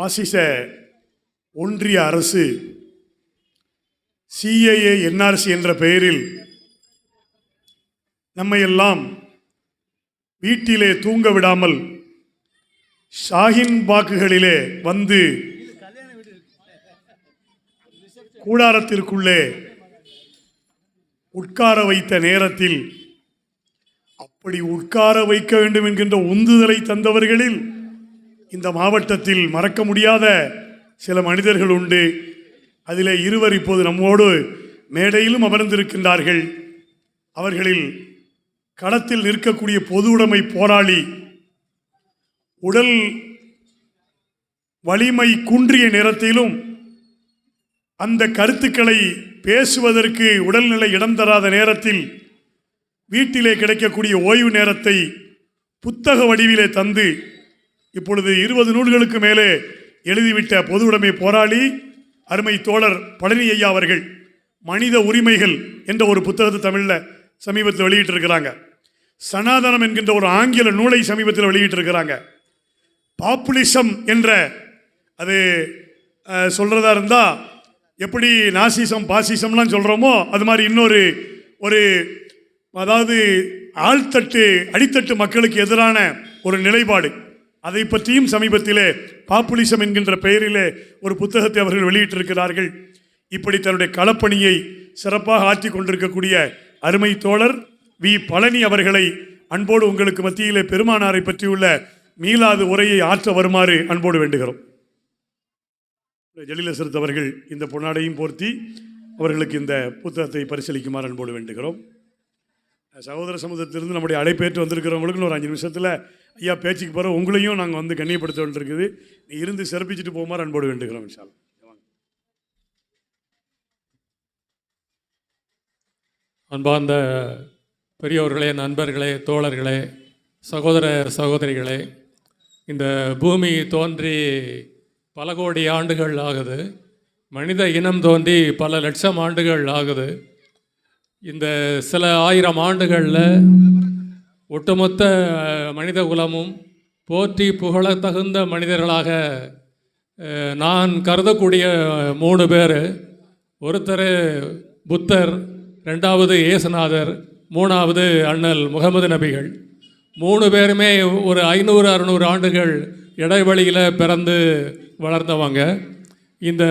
பாசிச ஒன்றிய அரசு சிஏஏ என்ஆர்சி என்ற பெயரில் நம்மையெல்லாம் வீட்டிலே தூங்க விடாமல் ஷாஹின் பாக்குகளிலே வந்து கூடாரத்திற்குள்ளே உட்கார வைத்த நேரத்தில் அப்படி உட்கார வைக்க வேண்டும் என்கின்ற உந்துதலை தந்தவர்களில் இந்த மாவட்டத்தில் மறக்க முடியாத சில மனிதர்கள் உண்டு. அதிலே இருவர் இப்போது நம்மோடு மேடையிலும் அமர்ந்திருக்கின்றார்கள். அவர்களில் களத்தில் நிற்கக்கூடிய பொது உடைமை போராளி உடல் வலிமை குன்றிய நேரத்திலும் அந்த கருத்துக்களை பேசுவதற்கு உடல்நிலை இடம் தராத நேரத்தில் வீட்டிலே கிடைக்கக்கூடிய ஓய்வு நேரத்தை புத்தக வடிவிலே தந்து இப்பொழுது இருபது நூல்களுக்கு மேலே எழுதிவிட்ட பொது உடைமை போராளி அருமை தோழர் பழனி ஐயா அவர்கள் மனித உரிமைகள் என்ற ஒரு புத்தகத்தை தமிழில் சமீபத்தில் வெளியிட்டிருக்கிறாங்க. சனாதனம் என்கின்ற ஒரு ஆங்கில நூலை சமீபத்தில் வெளியிட்டிருக்கிறாங்க. பாப்புலிசம் என்ற அது சொல்கிறதா இருந்தால் எப்படி நாசிசம் பாசிசம்லாம் சொல்கிறோமோ அது மாதிரி இன்னொரு ஒரு அதாவது ஆழ்த்தட்டு அடித்தட்டு மக்களுக்கு எதிரான ஒரு நிலைப்பாடு. அதை பற்றியும் சமீபத்திலே பாப்புலிசம் என்கின்ற பெயரிலே ஒரு புத்தகத்தை அவர்கள் வெளியிட்டிருக்கிறார்கள். இப்படி தன்னுடைய களப்பணியை சிறப்பாக ஆற்றி கொண்டிருக்கக்கூடிய அருமை தோழர் வி. பழனி அவர்களை அன்போடு உங்களுக்கு மத்தியிலே பெருமானாரை பற்றியுள்ள மீளாது உரையை ஆற்ற வருமாறு அன்போடு வேண்டுகிறோம். ஜலிலசரத் அவர்கள் இந்த பொன்னாடையும் போர்த்தி அவர்களுக்கு இந்த புத்தகத்தை பரிசீலிக்குமாறு அன்போடு வேண்டுகிறோம். சகோதர சமூகத்திலிருந்து நம்முடைய அழைப்பேற்று வந்திருக்கிறவங்களுக்கு ஒரு அஞ்சு நிமிஷத்தில் ஐயா பேச்சுக்கு பிறகு உங்களையும் நாங்கள் வந்து கண்ணியப்படுத்த வேண்டியிருக்குது. நீ இருந்து சிறப்பிச்சுட்டு போகுமாறு அன்போடு வேண்டுகிறோம் விஷால் அன்பார்ந்த பெரியோர்களே நண்பர்களே தோழர்களே சகோதர சகோதரிகளே இந்த பூமி தோன்றி பல கோடி ஆண்டுகள் ஆகுது. மனித இனம் தோன்றி பல லட்சம் ஆண்டுகள் ஆகுது. இந்த சில ஆயிரம் ஆண்டுகளில் ஒட்டுமொத்த மனித குலமும் போற்றி புகழ தகுந்த மனிதர்களாக நான் கருதக்கூடிய மூணு பேர். ஒருத்தர் புத்தர் ரெண்டாவது இயேசுநாதர் மூணாவது அண்ணல் முகமது நபிகள். மூணு பேருமே ஒரு ஐநூறு அறுநூறு ஆண்டுகள் இடைவெளியில் பிறந்து வளர்ந்தவங்க. இந்த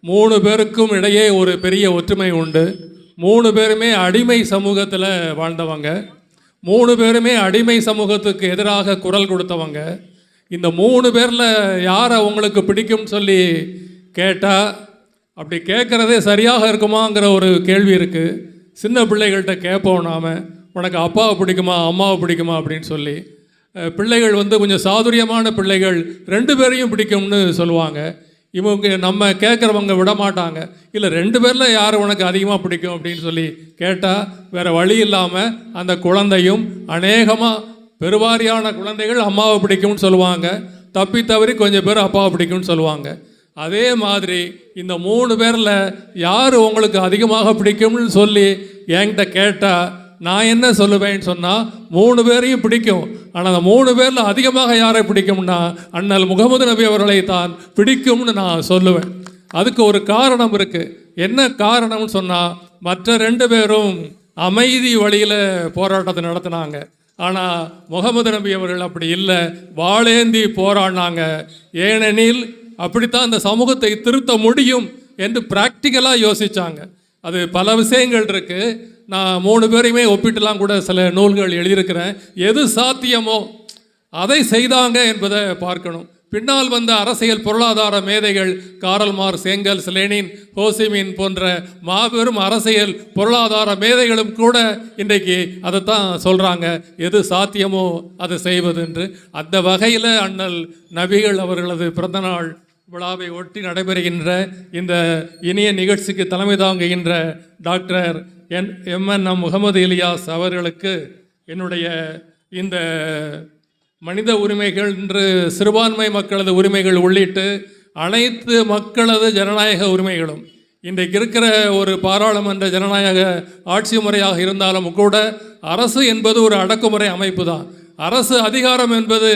மூணு பேருக்கும் இடையே ஒரு பெரிய ஒற்றுமை உண்டு. மூணு பேருமே அடிமை சமூகத்தில் வாழ்ந்தவங்க. மூணு பேருமே அடிமை சமூகத்துக்கு எதிராக குரல் கொடுத்தவங்க. இந்த மூணு பேரில் யாரை உங்களுக்கு பிடிக்கும்னு சொல்லி கேட்டால் அப்படி கேட்குறதே சரியாக இருக்குமாங்கிற ஒரு கேள்வி இருக்குது சின்ன பிள்ளைகள்கிட்ட கேட்போம் நாம். உனக்கு அப்பாவை பிடிக்குமா அம்மாவை பிடிக்குமா அப்படின்னு சொல்லி. பிள்ளைகள் வந்து கொஞ்சம் சாதுரியமான பிள்ளைகள் ரெண்டு பேரையும் பிடிக்கும்னு சொல்லுவாங்க. இவங்க நம்ம கேட்குறவங்க விட மாட்டாங்க இல்லை ரெண்டு பேரில் யார் உனக்கு அதிகமாக பிடிக்கும் அப்படின்னு சொல்லி கேட்டால் வேறு வழி இல்லாமல் அந்த குழந்தையும் அநேகமாக பெருவாரியான குழந்தைகள் அம்மாவை பிடிக்கும்னு சொல்லுவாங்க. தப்பி தவறி கொஞ்சம் பேர் அப்பாவை பிடிக்கும்னு சொல்லுவாங்க. அதே மாதிரி இந்த மூணு பேரில் யார் உங்களுக்கு அதிகமாக பிடிக்கும்னு சொல்லி என்கிட்ட கேட்டால் நான் என்ன சொல்லுவேன்னு சொன்னால் மூணு பேரையும் பிடிக்கும். ஆனால் அந்த மூணு பேரில் அதிகமாக யாரை பிடிக்கும்னா அண்ணல் முகமது நபி அவர்களை தான் பிடிக்கும்னு நான் சொல்லுவேன். அதுக்கு ஒரு காரணம் இருக்குது என்ன காரணம்னு சொன்னால் மற்ற ரெண்டு பேரும் அமைதி வழியில் போராட்டத்தை நடத்தினாங்க. ஆனால் முகமது நபி அவர்கள் அப்படி இல்லை. வாளேந்தி போராடினாங்க. ஏனெனில் அப்படித்தான் அந்த சமூகத்தை திருத்த முடியும் என்று ப்ராக்டிக்கலாக யோசித்தாங்க அது பல விஷயங்கள் இருக்குது நான் மூணு பேரையுமே ஒப்பிட்டுலாம் கூட சில நூல்கள் எழுதியிருக்கிறேன். எது சாத்தியமோ அதை செய்தாங்க என்பதை பார்க்கணும். பின்னால் வந்த அரசியல் பொருளாதார மேதைகள் காரல்மார் செங்கல் ஏங்கல்ஸ் லெனின் ஹோசிமின் போன்ற மாபெரும் அரசியல் பொருளாதார மேதைகளும் கூட இன்றைக்கு அதைத்தான் சொல்கிறாங்க எது சாத்தியமோ அதை செய்வது என்று அந்த வகையில் அண்ணல் நபிகள் அவர்களது பிறந்தநாள் விழாவை ஒட்டி நடைபெறுகின்ற இந்த இனிய நிகழ்ச்சிக்கு தலைமை தாங்குகின்ற doctor N MN Mohammed Iliyas அவர்களுக்கு என்னுடைய இந்த மனித உரிமைகள் என்று சிறுபான்மை மக்களது உரிமைகள் உள்ளிட்டு அனைத்து மக்களது ஜனநாயக உரிமைகளும் இன்றைக்கு இருக்கிற ஒரு பாராளுமன்ற ஜனநாயக ஆட்சி முறையாக இருந்தாலும் கூட அரசு என்பது ஒரு அடக்குமுறை அமைப்பு தான் அரசு அதிகாரம் என்பது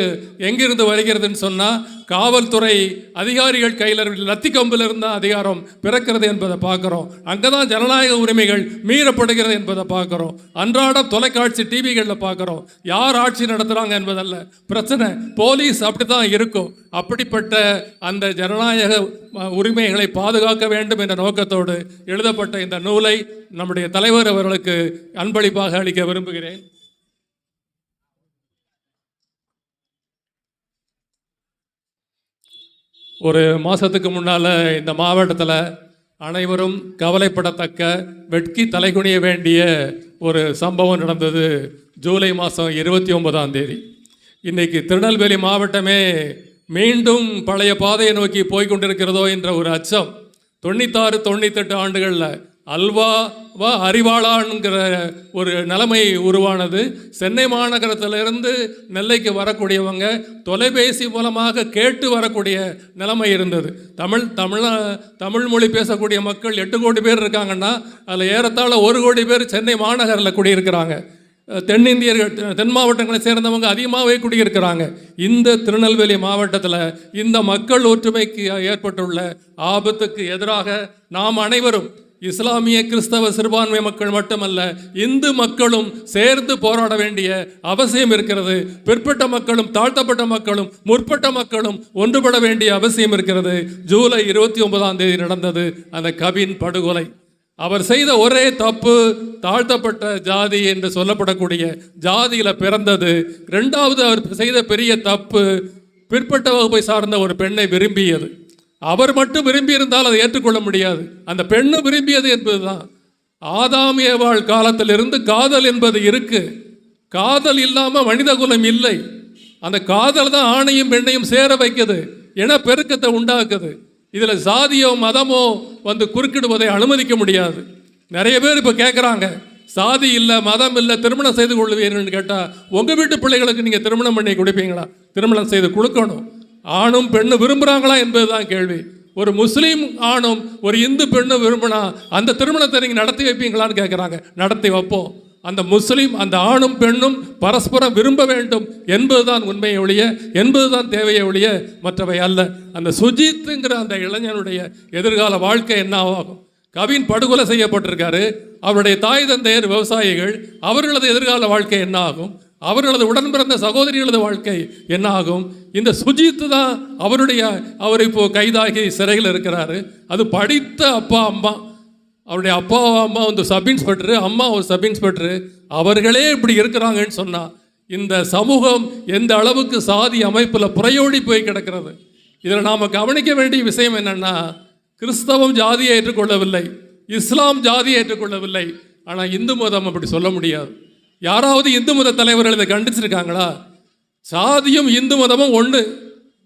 எங்கிருந்து வருகிறதுன்னு சொன்னால் காவல்துறை அதிகாரிகள் கையில் லத்தி கம்பில் இருந்தால் அதிகாரம் பிறக்கிறது என்பதை பார்க்குறோம். அங்கே தான் ஜனநாயக உரிமைகள் மீறப்படுகிறது என்பதை பார்க்குறோம். அன்றாடம் தொலைக்காட்சி டிவிகளில் பார்க்குறோம். யார் ஆட்சி நடத்துகிறாங்க என்பதல்ல. பிரச்சனை போலீஸ் அப்படி தான் இருக்கும். அப்படிப்பட்ட அந்த ஜனநாயக உரிமைகளை பாதுகாக்க வேண்டும் என்ற நோக்கத்தோடு எழுதப்பட்ட இந்த நூலை நம்முடைய தலைவர் அவர்களுக்கு அன்பளிப்பாக அளிக்க விரும்புகிறேன். ஒரு மாதத்துக்கு முன்னால் இந்த மாவட்டத்தில் அனைவரும் கவலைப்படத்தக்க வெட்கி தலைகுனிய வேண்டிய ஒரு சம்பவம் நடந்தது ஜூலை மாதம் இருபத்தி ஒன்பதாம் தேதி. இன்றைக்கி திருநெல்வேலி மாவட்டமே மீண்டும் பழைய பாதையை நோக்கி போய்கொண்டிருக்கிறதோ என்ற ஒரு அச்சம் தொண்ணூத்தாறு தொண்ணூத்தெட்டு ஆண்டுகளில் அல்வாவா அறிவாளான்ங்கிற ஒரு நிலைமை உருவானது. சென்னை மாநகரத்திலிருந்து நெல்லைக்கு வரக்கூடியவங்க தொலைபேசி மூலமாக கேட்டு வரக்கூடிய நிலைமை இருந்தது. தமிழ் தமிழ் தமிழ் மொழி பேசக்கூடிய மக்கள் எட்டு கோடி பேர் இருக்காங்கன்னா அதில் ஏறத்தாழ ஒரு கோடி பேர் சென்னை மாநகரில் குடியிருக்கிறாங்க. தென்னிந்தியர்கள் தென் மாவட்டங்களை சேர்ந்தவங்க அதிகமாகவே குடியிருக்கிறாங்க. இந்த திருநெல்வேலி மாவட்டத்தில் இந்த மக்கள் ஒற்றுமைக்கு ஏற்பட்டுள்ள ஆபத்துக்கு எதிராக நாம் அனைவரும் இஸ்லாமிய கிறிஸ்தவ சிறுபான்மை மக்கள் மட்டுமல்ல இந்து மக்களும் சேர்ந்து போராட வேண்டிய அவசியம் இருக்கிறது. பிற்பட்ட மக்களும் தாழ்த்தப்பட்ட மக்களும் முற்பட்ட மக்களும் ஒன்றுபட வேண்டிய அவசியம் இருக்கிறது. ஜூலை இருபத்தி ஒன்பதாம் தேதி நடந்தது அந்த கவின் படுகொலை. அவர் செய்த ஒரே தப்பு தாழ்த்தப்பட்ட ஜாதி என்று சொல்லப்படக்கூடிய ஜாதியில் பிறந்தது. ரெண்டாவது அவர் செய்த பெரிய தப்பு பிற்பட்ட வகுப்பை சார்ந்த ஒரு பெண்ணை விரும்பியது. அவர் மட்டும் விரும்பி இருந்தால் அதை ஏற்றுக்கொள்ள முடியாது. அந்த பெண்ணும் விரும்பியது என்பதுதான். ஆதாம் ஏவாள் காலத்திலிருந்து காதல் என்பது இருக்கு. காதல் இல்லாமல் மனித குலம் இல்லை. அந்த காதல் தான் ஆணையும் பெண்ணையும் சேர வைக்குது. இன பெருக்கத்தை உண்டாக்குது. இதில் சாதியோ மதமோ வந்து குறுக்கிடுவதை அனுமதிக்க முடியாது. நிறைய பேர் இப்போ கேட்குறாங்க சாதி இல்லை மதம் இல்லை திருமணம் செய்து கொள்வீர்கள் கேட்டால் உங்கள் வீட்டு பிள்ளைகளுக்கு நீங்கள் திருமணம் பண்ணி கொடுப்பீங்களா? திருமணம் செய்து கொடுக்கணும். ஆணும் பெண்ணும் விரும்புகிறாங்களா என்பதுதான் கேள்வி. ஒரு முஸ்லீம் ஆணும் ஒரு இந்து பெண்ணும் விரும்பினா அந்த திருமணத்தை நீங்கள் நடத்தி வைப்பீங்களான்னு கேட்குறாங்க நடத்தி வைப்போம். அந்த முஸ்லீம் அந்த ஆணும் பெண்ணும் பரஸ்பரம் விரும்ப வேண்டும் என்பதுதான் உண்மையை ஒழிய என்பதுதான் தேவையை ஒழிய மற்றவை அல்ல. அந்த சுஜித்துங்கிற அந்த இளைஞனுடைய எதிர்கால வாழ்க்கை என்ன ஆகும்? கவின் படுகொலை செய்யப்பட்டிருக்காரு. அவருடைய தாய் தந்தையர் விவசாயிகள் அவர்களது எதிர்கால வாழ்க்கை என்ன ஆகும்? அவர்களது உடன் பிறந்த சகோதரிகளது வாழ்க்கை என்ன ஆகும்? இந்த சுஜித் தான் அவருடைய அவர் இப்போ கைதாகி சிறையில் இருக்கிறாரு. அது படித்த அப்பா அம்மா. அவருடைய அப்பா அம்மா வந்து சப் இன்ஸ்பெக்டரு அம்மா ஒரு சப் இன்ஸ்பெக்டரு. அவர்களே இப்படி இருக்கிறாங்கன்னு சொன்னா இந்த சமூகம் எந்த அளவுக்கு சாதி அமைப்பில் புறையோடி போய் கிடக்கிறது? இதில் நாம் கவனிக்க வேண்டிய விஷயம் என்னன்னா கிறிஸ்தவம் ஜாதியை ஏற்றுக்கொள்ளவில்லை. இஸ்லாம் ஜாதியை ஏற்றுக்கொள்ளவில்லை. ஆனால் இந்து மதம் அப்படி சொல்ல முடியாது. யாராவது இந்து மத தலைவர்கள் இதை கண்டிச்சிருக்காங்களா? சாதியும் இந்து மதமும் ஒன்று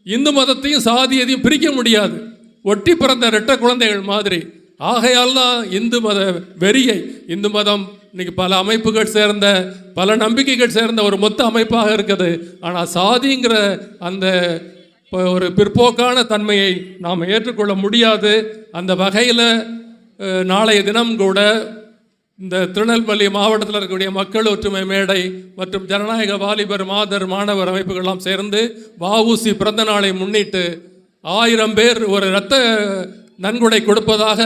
இந்து மதத்தையும் சாதியதையும் பிரிக்க முடியாது. ஒட்டி பிறந்த ரெட்ட குழந்தைகள் மாதிரி. ஆகையால் தான் இந்து மத வெறியை இந்து மதம் இன்னைக்கு பல அமைப்புகள் சேர்ந்த பல நம்பிக்கைகள் சேர்ந்த ஒரு மொத்த அமைப்பாக இருக்குது. ஆனால் சாதிங்கிற அந்த ஒரு பிற்போக்கான தன்மையை நாம் ஏற்றுக்கொள்ள முடியாது. அந்த வகையில் நாளைய தினம் கூட இந்த திருநெல்வேலி மாவட்டத்தில் இருக்கக்கூடிய மக்கள் ஒற்றுமை மேடை மற்றும் ஜனநாயக வாலிபர் மாதர் மாணவர் அமைப்புகள்லாம் சேர்ந்து வஉசி பிறந்த நாளை முன்னிட்டு ஆயிரம் பேர் ஒரு இரத்த நன்கொடை கொடுப்பதாக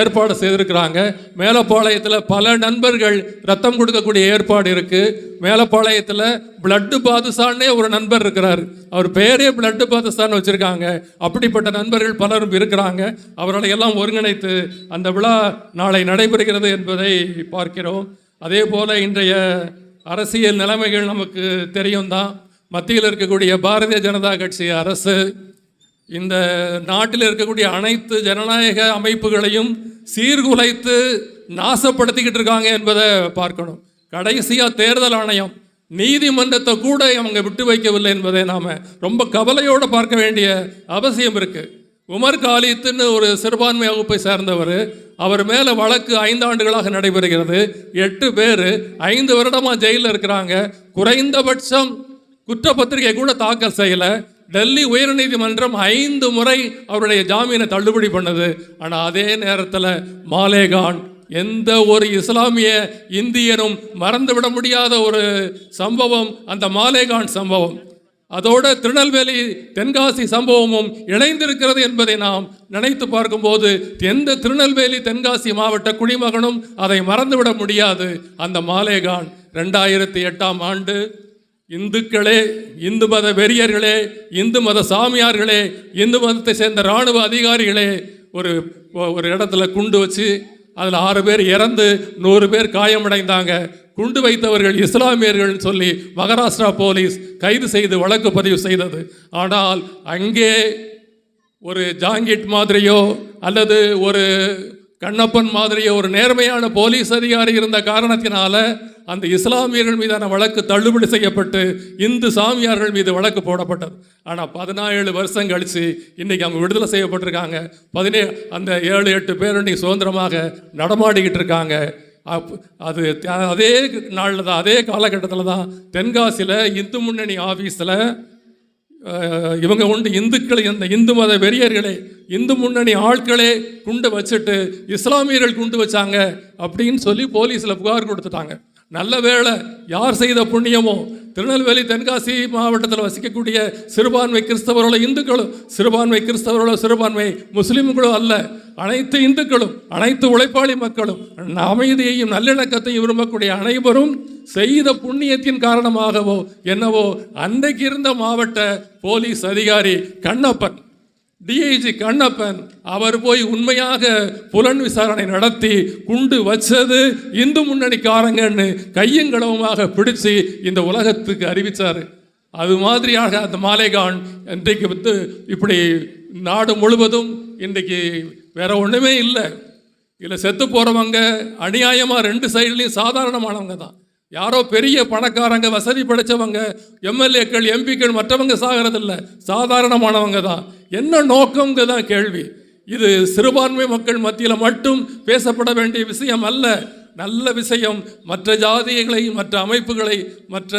ஏற்பாடு செய்திருக்கிறாங்க. மேலப்பாளையத்தில் பல நண்பர்கள் ரத்தம் கொடுக்கக்கூடிய ஏற்பாடு இருக்குது மேலப்பாளையத்தில் பிளட்டு பாதுசான்னே ஒரு நண்பர் இருக்கிறார். அவர் பேரே பிளட்டு பாதுசான் வச்சிருக்காங்க. அப்படிப்பட்ட நண்பர்கள் பலரும் இருக்கிறாங்க. அவர்களை எல்லாம் ஒருங்கிணைத்து அந்த விழா நாளை நடைபெறுகிறது என்பதை பார்க்கிறோம். அதே போல் இன்றைய அரசியல் நிலைமைகள் நமக்கு தெரியும் தான் மத்தியில் இருக்கக்கூடிய பாரதிய ஜனதா கட்சி அரசு இந்த நாட்டில் இருக்கக்கூடிய அனைத்து ஜனநாயக அமைப்புகளையும் சீர்குலைத்து நாசப்படுத்திக்கிட்டு இருக்காங்க என்பதை பார்க்கணும். கடைசியாக தேர்தல் ஆணையம் நீதிமன்றத்தை கூட அவங்க விட்டு வைக்கவில்லை என்பதை நாம் ரொம்ப கவலையோடு பார்க்க வேண்டிய அவசியம் இருக்குது உமர் காலித்துன்னு ஒரு சிறுபான்மை வகுப்பை சேர்ந்தவர் அவர் மேலே வழக்கு ஐந்து ஆண்டுகளாக நடைபெறுகிறது. எட்டு பேர் ஐந்து வருடமாக ஜெயிலில் இருக்கிறாங்க. குறைந்தபட்சம் குற்றப்பத்திரிகை கூட தாக்கல் செய்யலை. டெல்லி உயர்நீதிமன்றம் ஐந்து முறை அவருடைய ஜாமீனை தள்ளுபடி பண்ணது. ஆனால் அதே நேரத்தில் மாலேகான் எந்த ஒரு இஸ்லாமிய இந்தியனும் மறந்துவிட முடியாத ஒரு சம்பவம் அந்த மாலேகான் சம்பவம். அதோட திருநெல்வேலி தென்காசி சம்பவமும் இணைந்திருக்கிறது என்பதை நாம் நினைத்து பார்க்கும்போது எந்த திருநெல்வேலி தென்காசி மாவட்ட குடிமகனும் அதை மறந்துவிட முடியாது. அந்த மாலேகான் ரெண்டாயிரத்தி எட்டாம் ஆண்டு இந்துக்களே இந்து மத வெறியர்களே இந்து மத சாமியார்களே இந்து மதத்தை சேர்ந்த இராணுவ அதிகாரிகளே ஒரு ஒரு இடத்துல குண்டு வச்சு அதில் ஆறு பேர் இறந்து நூறு பேர் காயமடைந்தாங்க. குண்டு வைத்தவர்கள் இஸ்லாமியர்கள் சொல்லி மகாராஷ்டிரா போலீஸ் கைது செய்து வழக்கு பதிவு செய்தது. ஆனால் அங்கே ஒரு ஜாங்கிட் மாதிரியோ அல்லது ஒரு கண்ணப்பன் மாதிரியோ ஒரு நேர்மையான போலீஸ் அதிகாரி இருந்த காரணத்தினால அந்த இஸ்லாமியர்கள் மீதான வழக்கு தள்ளுபடி செய்யப்பட்டு இந்து சாமியார்கள் மீது வழக்கு போடப்பட்டது. ஆனால் பதினாலு வருஷம் கழித்து இன்றைக்கி அவங்க விடுதலை செய்யப்பட்டிருக்காங்க. பதினேழு அந்த ஏழு எட்டு பேர் இன்றைக்கி சுதந்திரமாக நடமாடிக்கிட்டு இருக்காங்க. அப் அது த- அதே நாளில் தான் அதே காலகட்டத்தில் தான் தென்காசியில் இந்து முன்னணி ஆஃபீஸில் இவங்க உண்டு இந்துக்கள் இந்த இந்து மத வெறியர்களே இந்து முன்னணி ஆட்களே குண்டு வச்சுட்டு இஸ்லாமியர்கள் குண்டு வச்சாங்க அப்படின்னு சொல்லி போலீஸில் புகார் கொடுத்துட்டாங்க. நல்ல வேளை யார் செய்த புண்ணியமோ திருநெல்வேலி தென்காசி மாவட்டத்தில் வசிக்கக்கூடிய சிறுபான்மை கிறிஸ்தவர்களோ இந்துக்களும் சிறுபான்மை கிறிஸ்தவர்களோ சிறுபான்மை முஸ்லீம்களோ அல்ல. அனைத்து இந்துக்களும் அனைத்து உழைப்பாளி மக்களும் அமைதியையும் நல்லிணக்கத்தையும் விரும்பக்கூடிய அனைவரும் செய்த புண்ணியத்தின் காரணமாகவோ என்னவோ அன்றைக்கு இருந்த மாவட்ட போலீஸ் அதிகாரி கண்ணப்பன். டிஐஜி கண்ணப்பன் அவர் போய் உண்மையாக புலன் விசாரணை நடத்தி குண்டு வச்சது இந்து முன்னணிக்காரங்கன்னு கையங்களவுமாக பிடிச்சு இந்த உலகத்துக்கு அறிவித்தார் அது மாதிரியாக அந்த மாலைகான் இன்றைக்கு வந்து இப்படி நாடு முழுவதும் இன்றைக்கு வேற ஒன்றுமே இல்லை. இதில் செத்து போகிறவங்க அநியாயமாக ரெண்டு சைட்லேயும் சாதாரணமானவங்க தான். யாரோ பெரிய பணக்காரங்க வசதி படைச்சவங்க எம்எல்ஏக்கள் எம்பிக்கள் மற்றவங்க சாகிறதில்ல சாதாரணமானவங்க தான். என்ன நோக்கங்க தான் கேள்வி. இது சிறுபான்மை மக்கள் மத்தியில் மட்டும் பேசப்பட வேண்டிய விஷயம் அல்ல. நல்ல விஷயம் மற்ற ஜாதிகளை மற்ற அமைப்புகளை மற்ற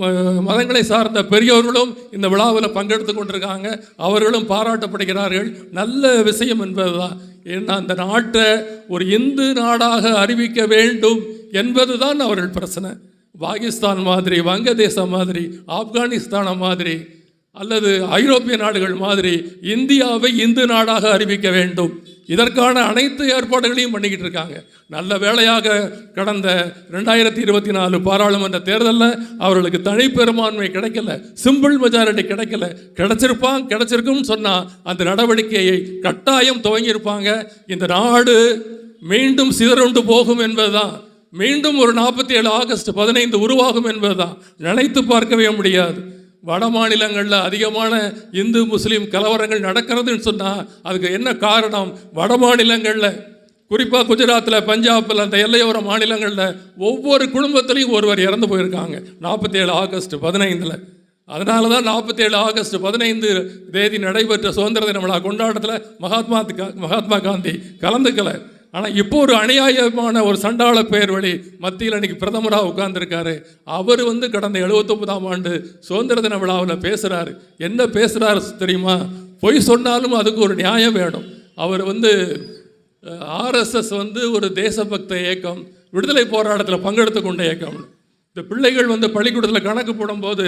ம- மதங்களை சார்ந்த பெரியவர்களும் இந்த விழாவில் பங்கெடுத்து கொண்டிருக்காங்க. அவர்களும் பாராட்டப்படுகிறார்கள். நல்ல விஷயம் என்பதுதான். ஏன்னா அந்த நாட்டை ஒரு இந்து நாடாக அறிவிக்க வேண்டும் என்பதுதான் அவர்கள் பிரச்சனை. பாகிஸ்தான் மாதிரி வங்கதேசம் மாதிரி ஆப்கானிஸ்தான மாதிரி அல்லது ஐரோப்பிய நாடுகள் மாதிரி இந்தியாவை இந்து நாடாக அறிவிக்க வேண்டும். இதற்கான அனைத்து ஏற்பாடுகளையும் பண்ணிக்கிட்டு இருக்காங்க. நல்ல வேளையாக கடந்த ரெண்டாயிரத்தி இருபத்தி நாலு பாராளுமன்ற தேர்தலில் அவர்களுக்கு தனிப்பெரும்பான்மை கிடைக்கல. சிம்பிள் மெஜாரிட்டி கிடைக்கல. கிடைச்சிருப்பான் கிடைச்சிருக்கும் சொன்னால் அந்த நடவடிக்கையை கட்டாயம் துவங்கியிருப்பாங்க. இந்த நாடு மீண்டும் சிதறுண்டு போகும் என்பதுதான். மீண்டும் ஒரு நாற்பத்தி ஏழு ஆகஸ்ட் பதினைந்து உருவாகும் என்பதுதான். நினைத்து பார்க்கவே முடியாது. வட மாநிலங்களில் அதிகமான இந்து முஸ்லீம் கலவரங்கள் நடக்கிறதுன்னு சொன்னால் அதுக்கு என்ன காரணம்? வட மாநிலங்களில் குறிப்பாக குஜராத்தில் பஞ்சாபில் அந்த எல்லையோர மாநிலங்களில் ஒவ்வொரு குடும்பத்திலையும் ஒருவர் இறந்து போயிருக்காங்க. நாற்பத்தேழு ஆகஸ்ட் பதினைந்தில். அதனால தான் நாற்பத்தேழு ஆகஸ்ட் பதினைந்து தேதி நடைபெற்ற சுதந்திர தின விழா கொண்டாட்டத்தில் மகாத்மா மகாத்மா காந்தி கலந்துக்கல. ஆனால் இப்போ ஒரு அநியாயமான ஒரு சண்டாள பெயர் வழி மத்தியில் அன்றைக்கி பிரதமராக உட்கார்ந்துருக்காரு. அவர் வந்து கடந்த எழுபத்தொன்பதாம் ஆண்டு சுதந்திர தின விழாவில் பேசுகிறாரு என்ன பேசுகிறாரு தெரியுமா? பொய் சொன்னாலும் அதுக்கு ஒரு நியாயம் வேணும். அவர் வந்து ஆர்எஸ்எஸ் வந்து ஒரு தேசபக்த இயக்கம் விடுதலை போராட்டத்தில் பங்கெடுத்து கொண்ட இயக்கம். இந்த பிள்ளைகள் வந்து பள்ளிக்கூடத்தில் கணக்கு போடும்போது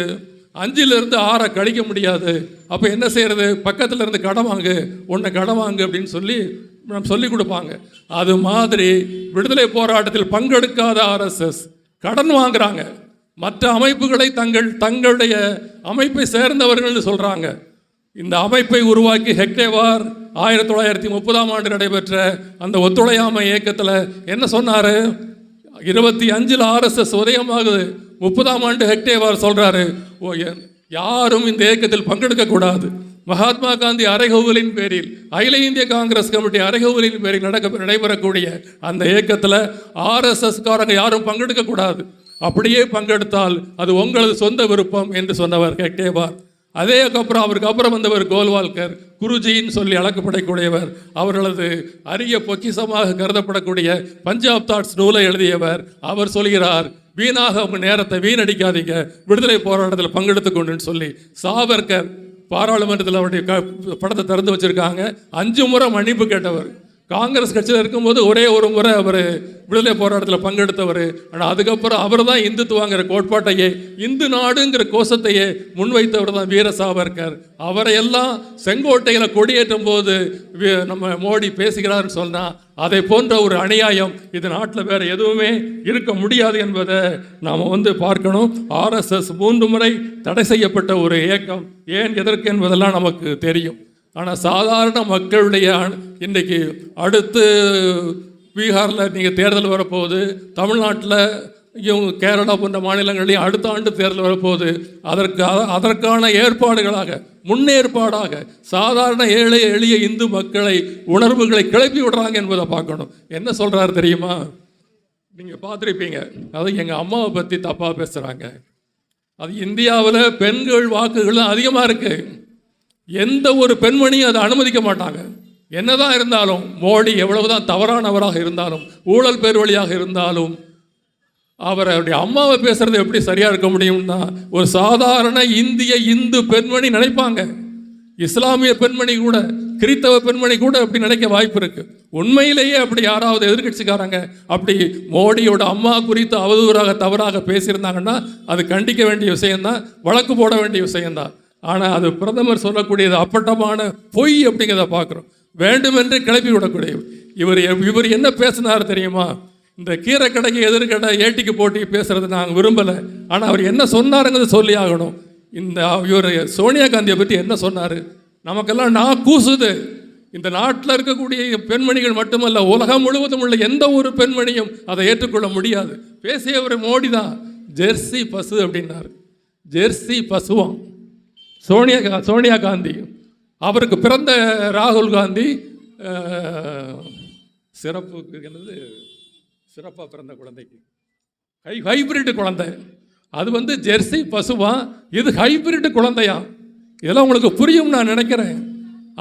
அஞ்சிலிருந்து ஆறை கழிக்க முடியாது. அப்போ என்ன செய்கிறது பக்கத்தில் இருந்து கடன் வாங்கு உன்னை கடன் வாங்கு அப்படின்னு சொல்லி நம்ம சொல்லி கொடுப்பாங்க. அது மாதிரி விடுதலை போராட்டத்தில் பங்கெடுக்காத ஆர்எஸ்எஸ் கடன் வாங்குறாங்க. மற்ற அமைப்புகளை தங்கள் தங்களுடைய அமைப்பை சேர்ந்தவர்கள்னு சொல்கிறாங்க இந்த அமைப்பை உருவாக்கி ஹெக்டேவார் ஆயிரத்தி தொள்ளாயிரத்தி முப்பதாம் ஆண்டு நடைபெற்ற அந்த ஒத்துழையாமை இயக்கத்தில் என்ன சொன்னார்? இருபத்தி அஞ்சில் ஆர்எஸ்எஸ் உதயமாகுது. முப்பதாம் ஆண்டு ஹெக்டேவார் சொல்கிறாரு யாரும் இந்த இயக்கத்தில் பங்கெடுக்கக்கூடாது மகாத்மா காந்தி அறைகூவலின் பேரில் அகில இந்திய காங்கிரஸ் கமிட்டி அறைகூவலின் பேரில் நடக்க நடைபெறக்கூடிய அந்த இயக்கத்தில் ஆர்எஸ்எஸ்காரங்க யாரும் பங்கெடுக்கக்கூடாது அப்படியே பங்கெடுத்தால் அது உங்களது சொந்த விருப்பம் என்று சொன்னவர் ஹெக்டேவார் அதே அப்புறம் அவருக்கு அப்புறம் வந்தவர் கோல்வால்கர் குருஜின்னு சொல்லி அழைக்கப்படக்கூடியவர் அவர்களது அரிய பொக்கிஷமாக கருதப்படக்கூடிய பஞ்சாப் தாட்ஸ் நூலை எழுதியவர் அவர் சொல்கிறார் வீணாக உங்கள் நேரத்தை வீணடிக்காதீங்க. விடுதலை போராட்டத்தில் பங்கெடுத்து கொண்டுன்னு சொல்லி சாவர்கர் பாராளுமன்றத்தில் அவருடைய க- படத்தை திறந்து வச்சுருக்காங்க. அஞ்சு முறை மன்னிப்பு கேட்டவர். காங்கிரஸ் கட்சியில் இருக்கும்போது ஒரே ஒரு முறை அவர் விடுதலை போராட்டத்தில் பங்கெடுத்தவர். ஆனால் அதுக்கப்புறம் அவர் தான் இந்துத்துவாங்கிற கோட்பாட்டையே இந்து நாடுங்கிற கோஷத்தையே முன்வைத்தவர் தான் வீர சாவர்கர் அவரையெல்லாம் செங்கோட்டையில் கொடியேற்றும் போது நம்ம மோடி பேசுகிறாருன்னு சொன்னால் அதை போன்ற ஒரு அநியாயம் இது நாட்டில் வேறு எதுவுமே இருக்க முடியாது என்பதை நாம் வந்து பார்க்கணும். ஆர்எஸ்எஸ் மூன்று முறை தடை செய்யப்பட்ட ஒரு இயக்கம் ஏன் எதற்கு என்பதெல்லாம் நமக்கு தெரியும். ஆனால் சாதாரண மக்களுடைய இன்றைக்கு அடுத்து பீகாரில் நீங்கள் தேர்தல் வரப்போகுது தமிழ்நாட்டில் இவங்க கேரளா போன்ற மாநிலங்களையும் அடுத்த ஆண்டு தேர்தல் வரப்போகுது. அதற்கு அதற்கான ஏற்பாடுகளாக முன்னேற்பாடாக சாதாரண ஏழை எளிய இந்து மக்களை உணர்வுகளை கிளப்பி விடுறாங்க என்பதை பார்க்கணும். என்ன சொல்கிறாரு தெரியுமா? நீங்கள் பார்த்துருப்பீங்க. அது எங்கள் அம்மாவை பற்றி தப்பாக பேசுகிறாங்க அது இந்தியாவில் பெண்கள் வாக்குகள் அதிகமாக இருக்குது எந்த ஒரு பெண்மணியும் அதை அனுமதிக்க மாட்டாங்க. என்னதான் இருந்தாலும் மோடி எவ்வளவுதான் தவறானவராக இருந்தாலும் ஊழல் பேர் வழியாக இருந்தாலும் அவருடைய அம்மாவை பேசுறது எப்படி சரியா இருக்க முடியும்னா ஒரு சாதாரண இந்திய இந்து பெண்மணி நினைப்பாங்க. இஸ்லாமிய பெண்மணி கூட கிறித்தவ பெண்மணி கூட அப்படி நினைக்க வாய்ப்பு இருக்கு. உண்மையிலேயே அப்படி யாராவது எதிர்கட்சிக்காரங்க அப்படி மோடியோட அம்மா குறித்து அவதூறாக தவறாக பேசியிருந்தாங்கன்னா அது கண்டிக்க வேண்டிய விஷயம்தான் வழக்கு போட வேண்டிய விஷயம்தான். ஆனால் அது பிரதமர் சொல்லக்கூடியது அப்பட்டமான பொய் அப்படிங்கிறத பார்க்குறோம். வேண்டுமென்று கிளப்பி விடக்கூடிய இவர் இவர் என்ன பேசினார் தெரியுமா? இந்த கீரை கடைக்கு எதிர்கடை ஏட்டிக்கு போட்டி பேசுறது நாங்கள் விரும்பலை. ஆனால் அவர் என்ன சொன்னாருங்கிறது சொல்லி ஆகணும். இந்த இவர் சோனியா காந்தியை பற்றி என்ன சொன்னார்? நமக்கெல்லாம் நான் கூசுது. இந்த நாட்டில் இருக்கக்கூடிய பெண்மணிகள் மட்டுமல்ல உலகம் முழுவதும் உள்ள எந்த ஒரு பெண்மணியும் அதை ஏற்றுக்கொள்ள முடியாது. பேசியவர் மோடி தான் ஜெர்சி பசு அப்படின்னாரு. ஜெர்சி பசுவான் சோனியா சோனியா காந்தி. அவருக்கு பிறந்த ராகுல் காந்தி சிறப்பு என்னது? சிறப்பாக பிறந்த குழந்தைக்கு. ஹை ஹைபிரிட் குழந்தை. அது வந்து ஜெர்சி பசுவா இது ஹைபிரிட் குழந்தையா? இதெல்லாம் உங்களுக்கு புரியும் நான் நினைக்கிறேன்.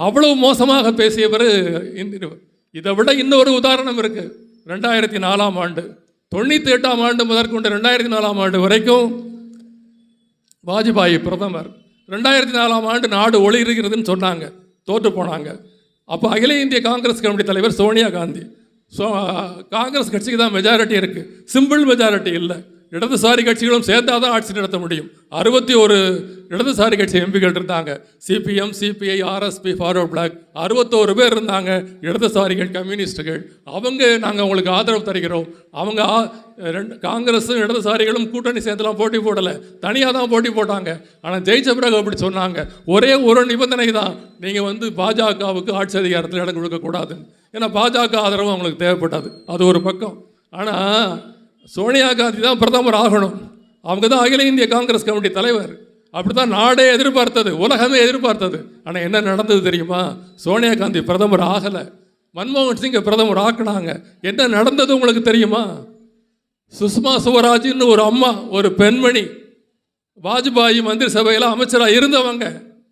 அவ்வளவு மோசமாக பேசியவர் இதை விட இன்னொரு உதாரணம் இருக்குது ரெண்டாயிரத்தி நாலாம் ஆண்டு தொண்ணூற்றி எட்டாம் ஆண்டு முதற்கொண்டு ரெண்டாயிரத்தி நாலாம் ஆண்டு வரைக்கும் வாஜ்பாய் பிரதமர் ரெண்டாயிரத்தி நாலாம் ஆண்டு நாடு ஒளிருகிறதுன்னு சொன்னாங்க. தோற்று போனாங்க. அப்போ அகில இந்திய காங்கிரஸ் கமிட்டி தலைவர் சோனியா காந்தி. ஸோ காங்கிரஸ் கட்சிக்கு தான் மெஜாரிட்டி இருக்குது சிம்பிள் மெஜாரிட்டி இல்லை. இடதுசாரி கட்சிகளும் சேர்த்தா தான் ஆட்சி நடத்த முடியும். அறுபத்தி ஒரு இடதுசாரி கட்சி எம்பிகள் இருந்தாங்க. CPM CPI RSP forward bloc அறுபத்தோரு பேர் இருந்தாங்க. இடதுசாரிகள் கம்யூனிஸ்டுகள். அவங்க நாங்கள் உங்களுக்கு ஆதரவு தருகிறோம். அவங்க ரெண்டு காங்கிரஸும் இடதுசாரிகளும் கூட்டணி சேர்ந்துலாம் போட்டி போடலை. தனியாக தான் போட்டி போட்டாங்க. ஆனால் ஜெயிச்ச பிறகு அப்படி சொன்னாங்க. ஒரே ஒரு நிபந்தனை தான். நீங்கள் வந்து பாஜகவுக்கு ஆட்சி அதிகாரத்தில் இடம் கொடுக்கக்கூடாது ஏன்னா பாஜக ஆதரவு அவங்களுக்கு தேவைப்பட்டது. அது ஒரு பக்கம். ஆனால் சோனியா காந்தி தான் பிரதமர் ஆகணும். அவங்க தான் அகில இந்திய காங்கிரஸ் கமிட்டி தலைவர். அப்படி தான் நாடே எதிர்பார்த்தது. உலகமே எதிர்பார்த்தது. ஆனால் என்ன நடந்தது தெரியுமா? சோனியா காந்தி பிரதமர் ஆகலை. மன்மோகன் சிங்கை பிரதமர் ஆக்குனாங்க. என்ன நடந்தது உங்களுக்கு தெரியுமா? சுஷ்மா சுவராஜின்னு ஒரு அம்மா ஒரு பெண்மணி. வாஜ்பாய் மந்திரி சபையில் அமைச்சராக இருந்தவங்க.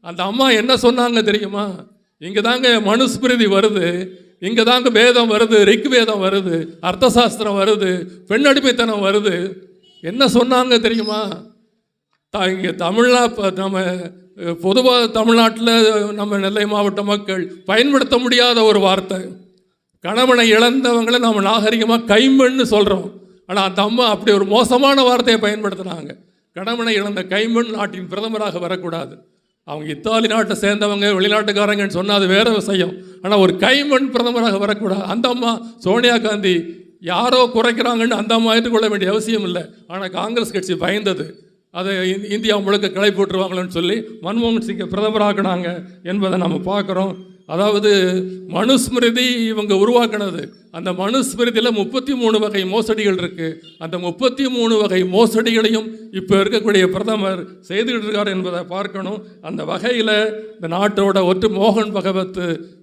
அந்த அம்மா என்ன சொன்னாங்க தெரியுமா? இங்கே தாங்க மனுஸ்மிருதி வருது. இங்கே தாங்க வேதம் வருது ரிக் வேதம் வருது அர்த்தசாஸ்திரம் வருது பெண்ணடிமைத்தனம் வருது. என்ன சொன்னாங்க தெரியுமா? த இங்கே தமிழ்னா இப்போ நம்ம பொதுவாக தமிழ்நாட்டில் நம்ம நெல்லை மாவட்ட மக்கள் பயன்படுத்த முடியாத ஒரு வார்த்தை. கணவனை இழந்தவங்களை நம்ம நாகரிகமாக கைம்பெண்ணு சொல்கிறோம் ஆனால் அந்த அம்மா அப்படி ஒரு மோசமான வார்த்தையை பயன்படுத்தினாங்க. கணவனை இழந்த கைமண் நாட்டின் பிரதமராக வரக்கூடாது. அவங்க இத்தாலி நாட்டை சேர்ந்தவங்க வெளிநாட்டுக்காரங்கன்னு சொன்னால் அது வேற விஷயம். ஆனால் ஒரு கைமண் பிரதமராக வரக்கூடாது. அந்த அம்மா சோனியா காந்தி யாரோ குறைக்கிறாங்கன்னு அந்த அம்மா ஏற்றுக்கொள்ள வேண்டிய அவசியம் இல்லை. ஆனால் காங்கிரஸ் கட்சி பயந்தது. அதை இந்தியா முழுக்க கிளை போட்டுருவாங்களோன்னு சொல்லி மன்மோகன் சிங்கை பிரதமராக்குனாங்க என்பதை நம்ம பார்க்குறோம். அதாவது மனுஸ்மிருதி இவங்க உருவாக்குனது. அந்த மனுஸ்மிருதியில் முப்பத்தி மூணு வகை மோசடிகள் இருக்குது அந்த முப்பத்தி மூணு வகை மோசடிகளையும் இப்போ இருக்கக்கூடிய பிரதமர் செய்துகிட்டு இருக்கார் என்பதை பார்க்கணும். அந்த வகையில் இந்த நாட்டோட ஒற்று மோகன் பகவத்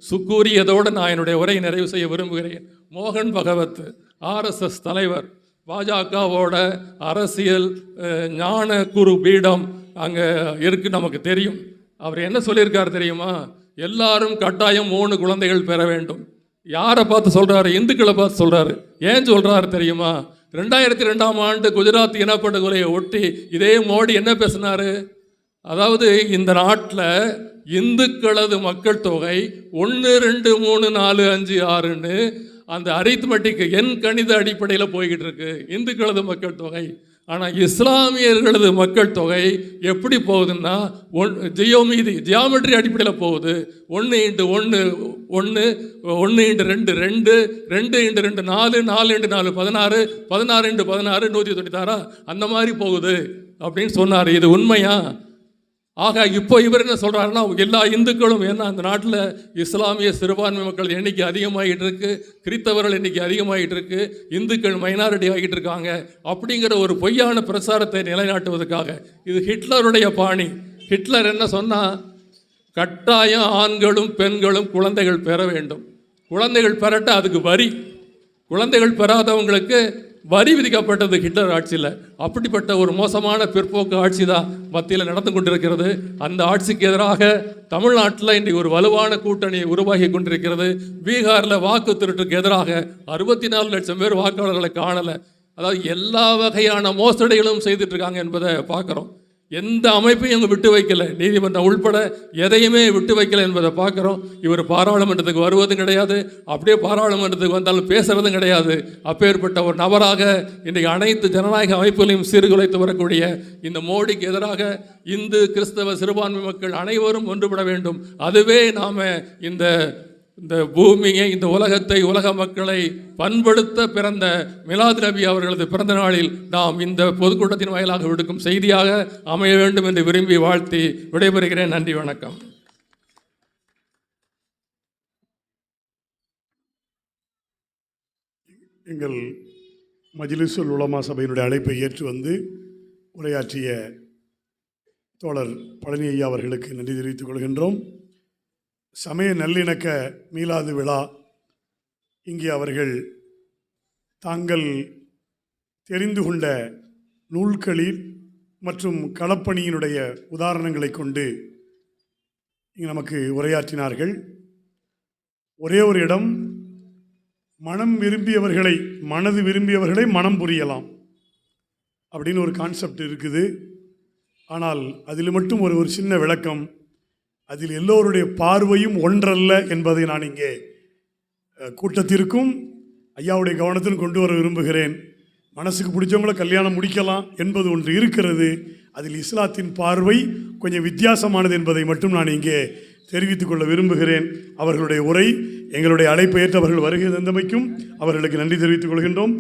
சுக்கூறியதோடு நான் என்னுடைய உரையை நிறைவு செய்ய விரும்புகிறேன். மோகன் பகவத் ஆர்எஸ்எஸ் தலைவர் பாஜகவோட அரசியல் ஞான குரு பீடம் அங்கே இருக்குது நமக்கு தெரியும். அவர் என்ன சொல்லியிருக்கார் தெரியுமா? எல்லாரும் கட்டாயம் மூணு குழந்தைகள் பெற வேண்டும். யாரை பார்த்து சொல்கிறாரு இந்துக்களை பார்த்து சொல்கிறாரு ஏன் சொல்கிறாரு தெரியுமா? ரெண்டாயிரத்தி ரெண்டாம் ஆண்டு குஜராத் இனப்படுகொலையை ஒட்டி இதே மோடி என்ன பேசினார்? அதாவது இந்த நாட்டில் இந்துக்களது மக்கள் தொகை ஒன்று ரெண்டு மூணு நாலு அஞ்சு ஆறுன்னு அந்த அரித்மெட்டிக் எண் கணித அடிப்படையில் போய்கிட்டு இருக்கு. இந்துக்களது மக்கள் தொகை ஆனால் இஸ்லாமியர்களது மக்கள் தொகை எப்படி போகுதுன்னா ஒன் ஜியோமீதி ஜியாமெட்ரி அடிப்படையில் போகுது. ஒன்று இன்ட்டு ஒன்று ஒன்று ஒன்று இன்ட்டு ரெண்டு ரெண்டு ரெண்டு இன்ட்டு ரெண்டு நாலு நாலு இன்ட்டு நாலு பதினாறு பதினாறு இன்ட்டு பதினாறு நூற்றி தொண்ணூத்தாறா? அந்த மாதிரி போகுது. அப்படின்னு சொன்னார். இது உண்மையா? ஆக இப்போ இவர் என்ன சொல்கிறாருன்னா எல்லா இந்துக்களும் ஏன்னா அந்த நாட்டில் இஸ்லாமிய சிறுபான்மை மக்கள் எண்ணிக்கை அதிகமாகிட்டு இருக்கு கிறித்தவர்கள் எண்ணிக்கை அதிகமாகிட்டு இருக்கு இந்துக்கள் மைனாரிட்டி ஆகிட்டு இருக்காங்க அப்படிங்கிற ஒரு பொய்யான பிரச்சாரத்தை நிலைநாட்டுவதற்காக. இது ஹிட்லருடைய பாணி. ஹிட்லர் என்ன சொன்னால் கட்டாயம் ஆண்களும் பெண்களும் குழந்தைகள் பெற வேண்டும். குழந்தைகள் பெறட்ட அதுக்கு வரி. குழந்தைகள் பெறாதவங்களுக்கு வரி விதிக்கப்பட்டது ஹிட்லர் ஆட்சியில். அப்படிப்பட்ட ஒரு மோசமான பிற்போக்கு ஆட்சி தான் மத்தியில் நடந்து கொண்டிருக்கிறது. அந்த ஆட்சிக்கு எதிராக தமிழ்நாட்டில் இன்றைக்கு ஒரு வலுவான கூட்டணியை உருவாகி கொண்டிருக்கிறது. பீகாரில் வாக்கு திருட்டுக்கு எதிராக அறுபத்தி நாலு லட்சம் பேர் வாக்காளர்களை காணலை. அதாவது எல்லா வகையான மோசடிகளும் செய்துட்டு இருக்காங்க என்பதை பார்க்குறோம். எந்த அமைப்பையும் அங்கே விட்டு வைக்கல. நீதிமன்றம் உள்பட எதையுமே விட்டு வைக்கல என்பதை பார்க்குறோம். இவர் பாராளுமன்றத்துக்கு வருவதும் கிடையாது. அப்படியே பாராளுமன்றத்துக்கு வந்தாலும் பேசுறதும் கிடையாது. அப்பேற்பட்ட ஒரு நபராக இன்றைக்கு அனைத்து ஜனநாயக அமைப்புகளையும் சீர்குலைத்து வரக்கூடிய இந்த மோடிக்கு எதிராக இந்து கிறிஸ்தவ சிறுபான்மை மக்கள் அனைவரும் ஒன்றுபட வேண்டும். அதுவே நாம் இந்த இந்த பூமியை இந்த உலகத்தை உலக மக்களை பண்படுத்த பிறந்த மிலாது நபி அவர்களது பிறந்த நாளில் நாம் இந்த பொதுக்கூட்டத்தின் வாயிலாக விடுக்கும் செய்தியாக அமைய வேண்டும் என்று விரும்பி வாழ்த்தி விடைபெறுகிறேன். நன்றி வணக்கம். எங்கள் மஜிலிசுல் உலமா சபையினுடைய அழைப்பை ஏற்று வந்து உரையாற்றிய தோழர் பழனி ஐயா அவர்களுக்கு நன்றி தெரிவித்துக் கொள்கின்றோம். சமய நல்லிணக்க மீளாது விழா. இங்கே அவர்கள் தாங்கள் தெரிந்து கொண்ட நூல்களில் மற்றும் களப்பணியினுடைய உதாரணங்களை கொண்டு இங்கே நமக்கு உரையாற்றினார்கள். ஒரே ஒரு இடம் மனம் விரும்பியவர்களை மனது விரும்பியவர்களை மனம் புரியலாம் அப்படின்னு ஒரு கான்செப்ட் இருக்குது. ஆனால் அதில் மட்டும் ஒரு ஒரு சின்ன விளக்கம் அதில் எல்லோருடைய பார்வையும் ஒன்றல்ல என்பதை நான் இங்கே கூட்டத்திற்கும் ஐயாவுடைய கவனத்திலும் கொண்டு வர விரும்புகிறேன். மனசுக்கு பிடிச்சவங்கள கல்யாணம் முடிக்கலாம் என்பது ஒன்று இருக்கிறது. அதில் இஸ்லாத்தின் பார்வை கொஞ்சம் வித்தியாசமானது என்பதை மட்டும் நான் இங்கே தெரிவித்துக் கொள்ள விரும்புகிறேன். அவர்களுடைய உரை எங்களுடைய அழைப்பு ஏற்றவர்கள் வருகை தந்தமைக்கும் அவர்களுக்கு நன்றி தெரிவித்துக் கொள்கின்றோம்.